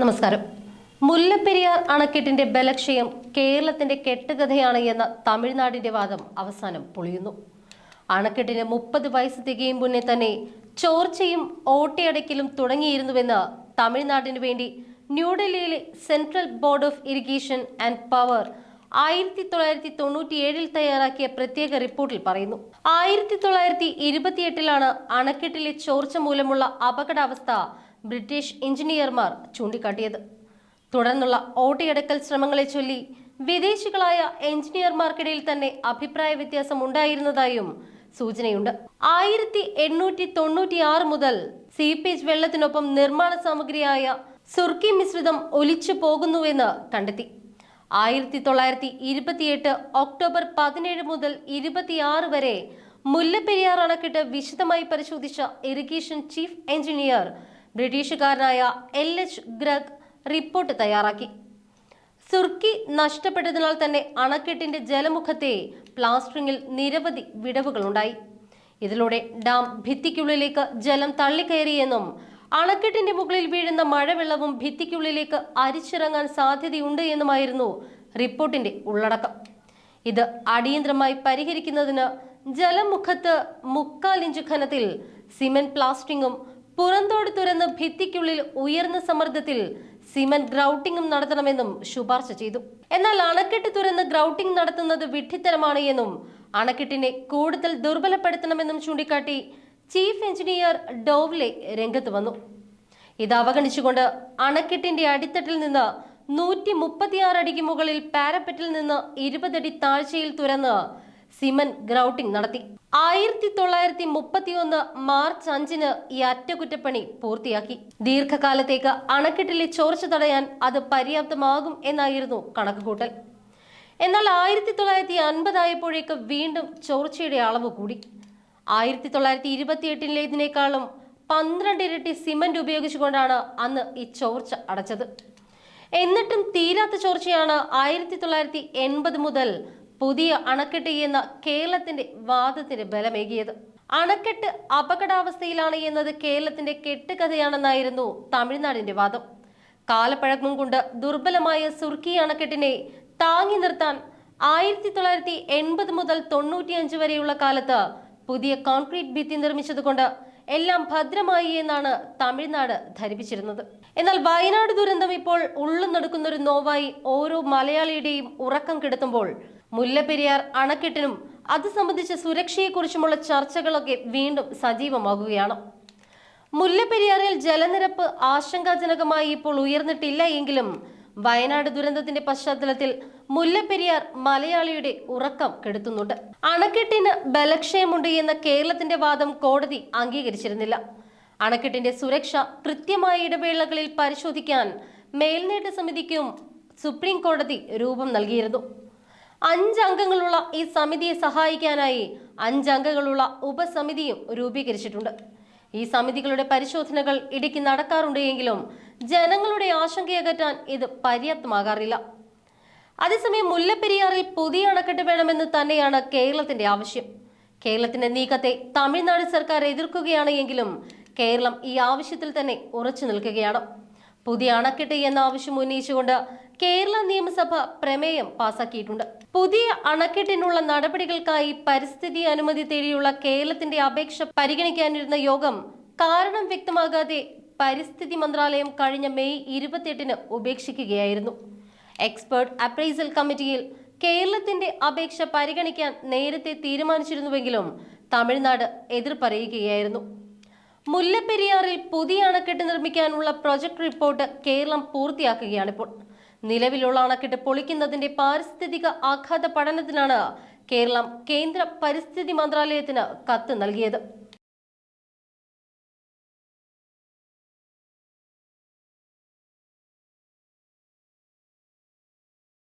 നമസ്കാരം. മുല്ലപ്പെരിയാർ അണക്കെട്ടിന്റെ ബലക്ഷയം കേരളത്തിന്റെ കെട്ടുകഥയാണ് എന്ന തമിഴ്നാടിന്റെ വാദം അവസാനം പൊളിയുന്നു. അണക്കെട്ടിന് മുപ്പത് വയസ്സ് തികയും മുന്നേ തന്നെ ചോർച്ചയും ഓട്ടയടയ്ക്കലും തുടങ്ങിയിരുന്നുവെന്ന് തമിഴ്നാടിനു വേണ്ടി ന്യൂഡൽഹിയിലെ central board of irrigation and power ആയിരത്തി തൊള്ളായിരത്തി തൊണ്ണൂറ്റിയേഴിൽ തയ്യാറാക്കിയ പ്രത്യേക റിപ്പോർട്ടിൽ പറയുന്നു. ആയിരത്തി തൊള്ളായിരത്തി ഇരുപത്തിയെട്ടിലാണ് അണക്കെട്ടിലെ ചോർച്ച മൂലമുള്ള അപകടാവസ്ഥ ബ്രിട്ടീഷ് എഞ്ചിനീയർമാർ ചൂണ്ടിക്കാട്ടിയത്. തുടർന്നുള്ള ഓട്ടയടക്കൽ ശ്രമങ്ങളെ ചൊല്ലി വിദേശികളായ എഞ്ചിനീയർമാർക്കിടയിൽ തന്നെ അഭിപ്രായ വ്യത്യാസം ഉണ്ടായിരുന്നതായും സൂചനയുണ്ട്. ആയിരത്തി എണ്ണൂറ്റി തൊണ്ണൂറ്റി ആറ് മുതൽ സീപ്പേജ് വെള്ളത്തിനൊപ്പം നിർമ്മാണ സാമഗ്രിയായ സുർക്കി മിശ്രിതം ഒലിച്ചു പോകുന്നുവെന്ന് കണ്ടെത്തി. ആയിരത്തി തൊള്ളായിരത്തി ഇരുപത്തിയെട്ട് ഒക്ടോബർ പതിനേഴ് മുതൽ ഇരുപത്തിയാറ് വരെ മുല്ലപ്പെരിയാർ അണക്കെട്ട് വിശദമായി പരിശോധിച്ച ഇറിഗേഷൻ ചീഫ് എഞ്ചിനീയർ ബ്രിട്ടീഷുകാരനായ എൽ എച്ച് ഗ്രഗ് റിപ്പോർട്ട് തയ്യാറാക്കി. സുർക്കി നഷ്ടപ്പെട്ടതിനാൽ തന്നെ അണക്കെട്ടിന്റെ ജലമുഖത്തെ പ്ലാസ്റ്ററിംഗിൽ നിരവധി വിടവുകളുണ്ടായി. ഇതിലൂടെ ഡാം ഭിത്തിക്കുള്ളിലേക്ക് ജലം തള്ളിക്കയറിയെന്നും അണക്കെട്ടിന്റെ മുകളിൽ വീഴുന്ന മഴവെള്ളവും ഭിത്തിക്കുള്ളിലേക്ക് അരിച്ചിറങ്ങാൻ സാധ്യതയുണ്ട് എന്നുമായിരുന്നു റിപ്പോർട്ടിന്റെ ഉള്ളടക്കം. ഇത് അടിയന്തരമായി പരിഹരിക്കുന്നതിന് ജലമുഖത്ത് മുക്കാലിഞ്ച് ഖനത്തിൽ സിമന്റ് പ്ലാസ്റ്റിങ്ങും പുറന്തോട് തുറന്ന് ഭിത്തിക്കുള്ളിൽ ഉയർന്ന സമ്മർദ്ദത്തിൽ സിമന്റ് ഗ്രൗട്ടിംഗും നടത്തണമെന്നും ശുപാർശ ചെയ്തു. എന്നാൽ അണക്കെട്ട് തുറന്ന് ഗ്രൗട്ടിംഗ് നടത്തുന്നത് വിഡ്ഢിത്തരമാണ് എന്നും അണക്കെട്ടിനെ കൂടുതൽ ദുർബലപ്പെടുത്തണമെന്നും ചൂണ്ടിക്കാട്ടി ചീഫ് എഞ്ചിനീയർ ഡോവ്ലെ രംഗത്ത് വന്നു. ഇത് അവഗണിച്ചുകൊണ്ട് അണക്കെട്ടിന്റെ അടിത്തട്ടിൽ നിന്ന് നൂറ്റി മുപ്പത്തിയാറ് അടിക്ക് മുകളിൽ പാരപ്പറ്റിൽ നിന്ന് ഇരുപതടി താഴ്ചയിൽ തുറന്ന് സിമന്റ് ഗ്രൗട്ടിംഗ് നടത്തി. ആയിരത്തി തൊള്ളായിരത്തി മുപ്പത്തിയൊന്ന് മാർച്ച് അഞ്ചിന് ഈ അറ്റകുറ്റപ്പണി പൂർത്തിയാക്കി. ദീർഘകാലത്തേക്ക് അണക്കെട്ടിലെ ചോർച്ച തടയാൻ അത് പര്യാപ്തമാകും എന്നായിരുന്നു കണക്കുകൂട്ടൽ. എന്നാൽ ആയിരത്തി തൊള്ളായിരത്തി അൻപതായപ്പോഴേക്ക് വീണ്ടും ചോർച്ചയുടെ അളവ് കൂടി. ആയിരത്തി തൊള്ളായിരത്തി ഇരുപത്തിയെട്ടിലേതിനേക്കാളും പന്ത്രണ്ട് ഇരട്ടി സിമന്റ് ഉപയോഗിച്ചുകൊണ്ടാണ് അന്ന് ഈ ചോർച്ച അടച്ചത്. എന്നിട്ടും തീരാത്ത ചോർച്ചയാണ് ആയിരത്തി തൊള്ളായിരത്തി എൺപത് മുതൽ പുതിയ അണക്കെട്ട് എന്ന കേരളത്തിന്റെ വാദത്തിന് ബലമേകിയത്. അണക്കെട്ട് അപകടാവസ്ഥയിലാണ് എന്നത് കേരളത്തിന്റെ കെട്ടുകഥയാണെന്നായിരുന്നു തമിഴ്നാടിന്റെ വാദം. കാലപ്പഴക്കം കൊണ്ട് ദുർബലമായ സുർക്കി അണക്കെട്ടിനെ താങ്ങി നിർത്താൻ ആയിരത്തി തൊള്ളായിരത്തി എൺപത് മുതൽ തൊണ്ണൂറ്റിയഞ്ച് വരെയുള്ള കാലത്ത് പുതിയ കോൺക്രീറ്റ് ഭിത്തി നിർമ്മിച്ചതുകൊണ്ട് എല്ലാം ഭദ്രമായി എന്നാണ് തമിഴ്നാട് ധരിപ്പിച്ചിരുന്നത്. എന്നാൽ വയനാട് ദുരന്തം ഇപ്പോൾ ഉള്ളു നടക്കുന്നൊരു നോവായി ഓരോ മലയാളിയുടെയും ഉറക്കം കെടുത്തുമ്പോൾ മുല്ലപ്പെരിയാർ അണക്കെട്ടിനും അത് സംബന്ധിച്ച സുരക്ഷയെക്കുറിച്ചുമുള്ള ചർച്ചകളൊക്കെ വീണ്ടും സജീവമാകുകയാണ്. മുല്ലപ്പെരിയാറിൽ ജലനിരപ്പ് ആശങ്കാജനകമായി ഇപ്പോൾ ഉയർന്നിട്ടില്ല എങ്കിലും വയനാട് ദുരന്തത്തിന്റെ പശ്ചാത്തലത്തിൽ മുല്ലപ്പെരിയാർ മലയാളിയുടെ ഉറക്കം കെടുത്തുന്നുണ്ട്. അണക്കെട്ടിന് ബലക്ഷയമുണ്ട് എന്ന കേരളത്തിന്റെ വാദം കോടതി അംഗീകരിച്ചിരുന്നില്ല. അണക്കെട്ടിന്റെ സുരക്ഷ കൃത്യമായ ഇടവേളകളിൽ പരിശോധിക്കാൻ മേൽനേട്ട സമിതിക്കും സുപ്രീം കോടതി രൂപം നൽകിയിരുന്നു. അഞ്ച് അംഗങ്ങളുള്ള ഈ സമിതിയെ സഹായിക്കാനായി അഞ്ച് അംഗങ്ങളുള്ള ഉപസമിതിയും രൂപീകരിച്ചിട്ടുണ്ട്. ഈ സമിതികളുടെ പരിശോധനകൾ ഇടയ്ക്ക് നടക്കാറുണ്ടെങ്കിലും ജനങ്ങളുടെ ആശങ്കയകറ്റാൻ ഇത് പര്യാപ്തമാകാറില്ല. അതേസമയം മുല്ലപ്പെരിയാറിൽ പുതിയ അണക്കെട്ട് വേണമെന്ന് തന്നെയാണ് കേരളത്തിന്റെ ആവശ്യം. കേരളത്തിന്റെ നീക്കത്തെ തമിഴ്നാട് സർക്കാർ എതിർക്കുകയാണ് എങ്കിലും കേരളം ഈ ആവശ്യത്തിൽ തന്നെ ഉറച്ചു നിൽക്കുകയാണ്. പുതിയ അണക്കെട്ട് എന്ന ആവശ്യം ഉന്നയിച്ചുകൊണ്ട് കേരള നിയമസഭ പ്രമേയം പാസാക്കിയിട്ടുണ്ട്. പുതിയ അണക്കെട്ടിനുള്ള നടപടികൾക്കായി പരിസ്ഥിതി അനുമതി തേടിയുള്ള കേരളത്തിന്റെ അപേക്ഷ പരിഗണിക്കാനിരുന്ന യോഗം കാരണം വ്യക്തമാകാതെ പരിസ്ഥിതി മന്ത്രാലയം കഴിഞ്ഞ മെയ് ഇരുപത്തിയെട്ടിന് ഉപേക്ഷിക്കുകയായിരുന്നു. എക്സ്പേർട്ട് അപ്രൈസൽ കമ്മിറ്റിയിൽ കേരളത്തിന്റെ അപേക്ഷ പരിഗണിക്കാൻ നേരത്തെ തീരുമാനിച്ചിരുന്നുവെങ്കിലും തമിഴ്നാട് എതിർപ്പറിയിക്കുകയായിരുന്നു മുല്ലപ്പെരിയാറിൽ പുതിയ അണക്കെട്ട് നിർമ്മിക്കാനുള്ള പ്രൊജക്ട് റിപ്പോർട്ട് കേരളം പൂർത്തിയാക്കുകയാണിപ്പോൾ. നിലവിലുള്ള അണക്കെട്ട് പൊളിക്കുന്നതിന്റെ പാരിസ്ഥിതിക ആഘാത പഠനത്തിനാണ് കേരളം കേന്ദ്ര പരിസ്ഥിതി മന്ത്രാലയത്തിന് കത്ത് നൽകിയത്.